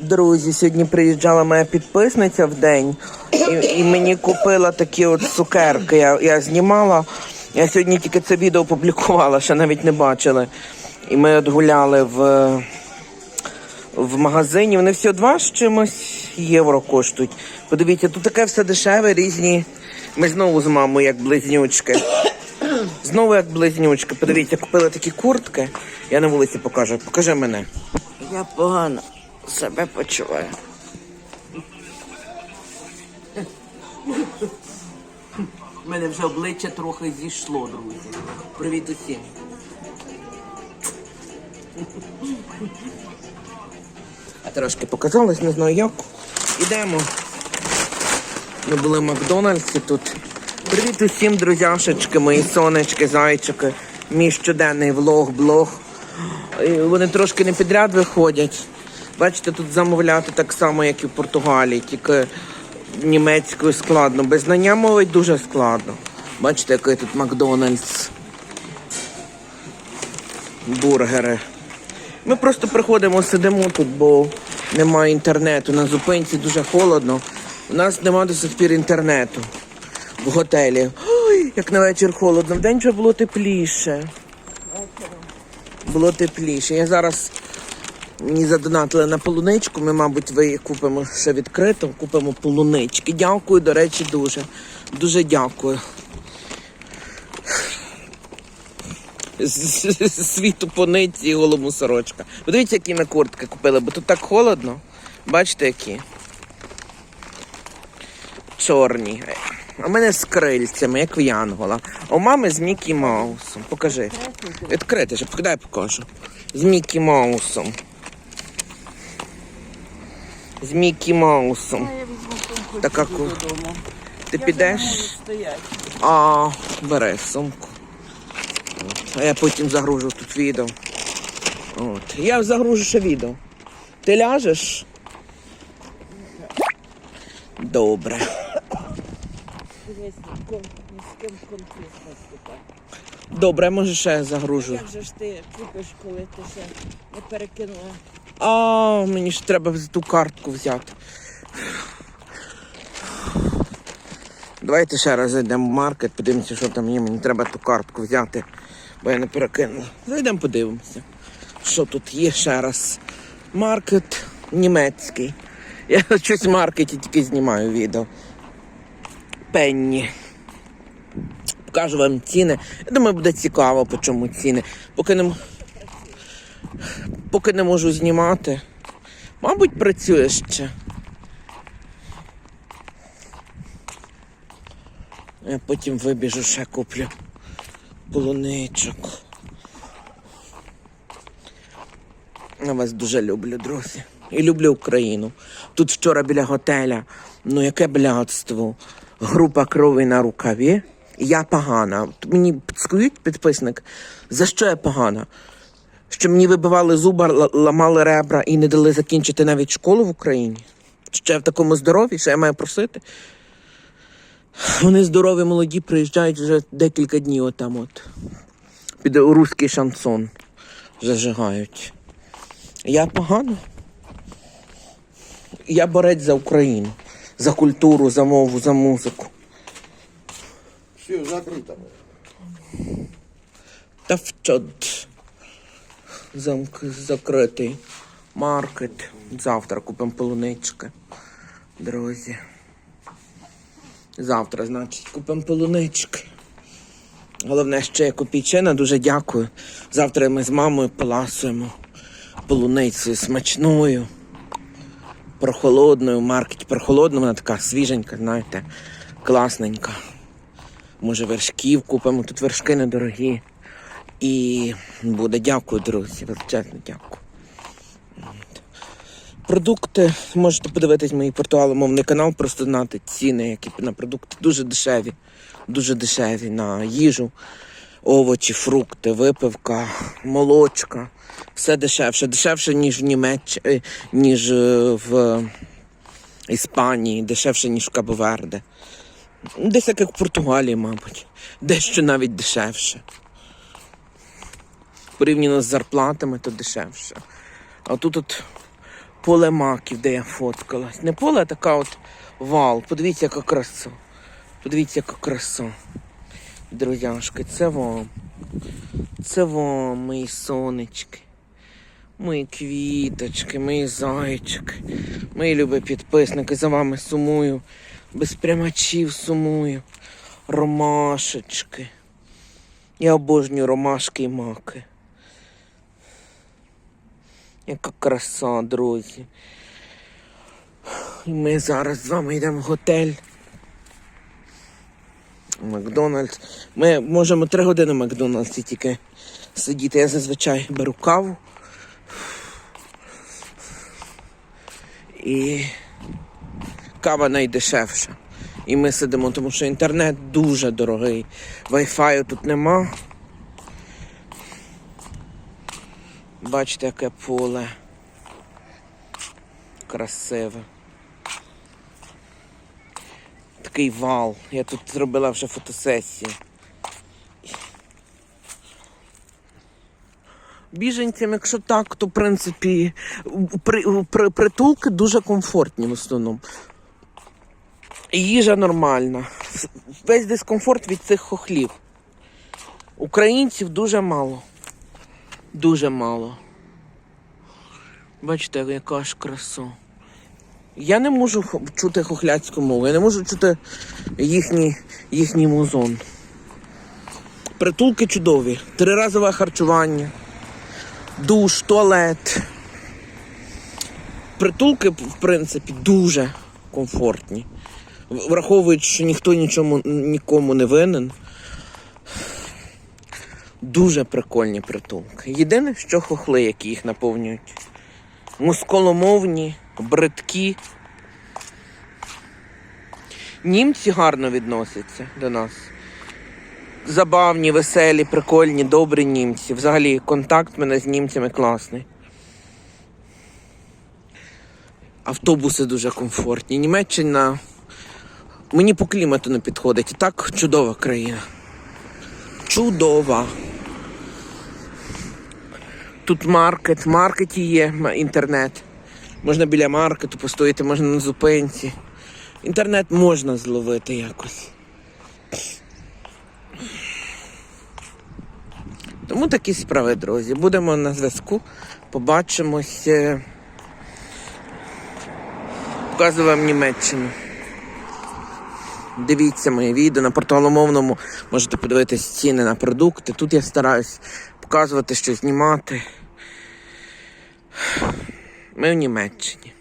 Друзі, сьогодні приїжджала моя підписниця в день і, і мені купила такі от цукерки. Я, я знімала. Я сьогодні тільки це відео опублікувала, ще навіть не бачили. І ми от гуляли в, в магазині. Вони всі два з чимось євро коштують. Подивіться, тут таке все дешеве, різні. Ми знову з мамою як близнючки. Знову як близнючки. Подивіться, купила такі куртки. Я на вулиці покажу. Покажи мене. Я погано себе почуваю. У мене вже обличчя трохи зійшло, друзі. Привіт усім. А трошки показалось, не знаю як. Ідемо. Ми були в Макдональдсі тут. Привіт усім, друзяшечки, мої сонечки, зайчики. Мій щоденний влог, блог. Вони трошки не підряд виходять. Бачите, тут замовляти так само, як і в Португалії, тільки німецькою складно. Без знання мови дуже складно. Бачите, який тут Макдональдс. Бургери. Ми просто приходимо, сидимо тут, бо немає інтернету. На зупинці дуже холодно. У нас немає до сих пір інтернету в готелі. Ой, як на вечір холодно. Вдень вже було тепліше. Було тепліше. Я зараз мені задонатили на полуничку. Ми, мабуть, ви купимо ще відкрито, купимо полунички. Дякую, до речі, дуже. Дуже дякую. Світу пониці і голому сорочка. Подивіться, які ми куртки купили, бо тут так холодно. Бачите, які? Чорні. А в мене з крильцями, як в Янгола. А у мами з Мікі Маусом. Покажи. Відкрити, щоб дай покажу. З Мікі Маусом. З Мікі Маусом. Я візьму сумку Така ку- додому. Ти Я підеш? вже не можу стояти. А, бери сумку. От. А я потім загружу тут відео. От. Я загружу ще відео. Ти ляжеш? Добре. Дивись, кон- ні з ким конфлікт не. Добре, може ще загружу. Як же ж ти купиш, коли ти ще не перекинула? А, мені ж треба ту картку взяти. Давайте ще раз зайдемо в маркет, подивимося, що там є. Мені треба ту картку взяти, бо я не перекинула. Зайдемо, подивимося, що тут є ще раз. Маркет німецький. Я щось в маркеті тільки знімаю відео. Пенні. Покажу вам ціни. Я думаю, буде цікаво, по чому ціни. Поки не, поки не можу знімати. Мабуть, працює ще. Я потім вибіжу, ще куплю полуничок. Я вас дуже люблю, друзі. І люблю Україну. Тут вчора біля готеля. Ну яке блядство. Група крові на рукаві. Я погана. Мені підскажіть, підписник, за що я погана? Що мені вибивали зуба, ламали ребра і не дали закінчити навіть школу в Україні? Я в такому здоров'ї, що я маю просити? Вони здорові, молоді, приїжджають вже декілька днів отам от. Під руський шансон зажигають. Я погано. Я борець за Україну, за культуру, за мову, за музику. Все, закрыто. Та вчот. Замк закритий. Маркет. Завтра купимо полунички. Друзі. Завтра, значить, купимо полунички. Головне, ще копійчина, дуже дякую. Завтра ми з мамою поласуємо полуницею смачною, прохолодною. В маркеті прохолодна, вона така свіженька, знаєте, класненька. Може, вершків купимо, тут вершки недорогі. І буде дякую, друзі. Величезне дякую. Продукти можете подивитись мій португаломовний канал, просто знати ціни, які на продукти дуже дешеві. Дуже дешеві на їжу, овочі, фрукти, випивка, молочка. Все дешевше, дешевше, ніж в Німеччині, ніж е, в Іспанії, дешевше, ніж в Кабоверде. Десь як в Португалії, мабуть. Дещо навіть дешевше. Порівняно з зарплатами, то дешевше. А тут от поле маків, де я фоткалась. Не поле, а така от вал. Подивіться, яка краса. Подивіться, яка краса. Друзяшки, це вам. Це вам, мої сонечки. Мої квіточки, мої зайчики, мої любі підписники, за вами сумую. Без прямачів сумую. Ромашечки. Я обожнюю ромашки і маки. Яка краса, друзі. І ми зараз з вами йдемо в готель. Макдональдс. Ми можемо три години в Макдональдсі тільки сидіти. Я зазвичай беру каву. І кава найдешевша. І ми сидимо, тому що інтернет дуже дорогий. Wi-Fi тут нема. Бачите, яке поле. Красиве. Такий вал. Я тут зробила вже фотосесію. Біженцям, якщо так, то в принципі при, при, притулки дуже комфортні в основному. Їжа нормальна. Весь дискомфорт від цих хохлів. Українців дуже мало. Дуже мало. Бачите, яка ж краса. Я не можу чути хохляцьку мову, я не можу чути їхній, їхній музон. Притулки чудові. Триразове харчування, душ, туалет. Притулки, в принципі, дуже комфортні. В- Враховуючи, що ніхто нічому нікому не винен. Дуже прикольні притулки. Єдине, що хохли, які їх наповнюють. Мусколомовні, бридкі. Німці гарно відносяться до нас. Забавні, веселі, прикольні, добрі німці. Взагалі, контакт мене з німцями класний. Автобуси дуже комфортні. Німеччина мені по клімату не підходить. Так чудова країна. Чудова. Тут маркет, в маркеті є інтернет. Можна біля маркету постояти, можна на зупинці. Інтернет можна зловити якось. Тому такі справи, друзі. Будемо на зв'язку. Побачимось. Показую вам Німеччину. Дивіться моє відео на порталомовному. Можете подивитись ціни на продукти. Тут я стараюсь показувати, що знімати. Ми в Німеччині.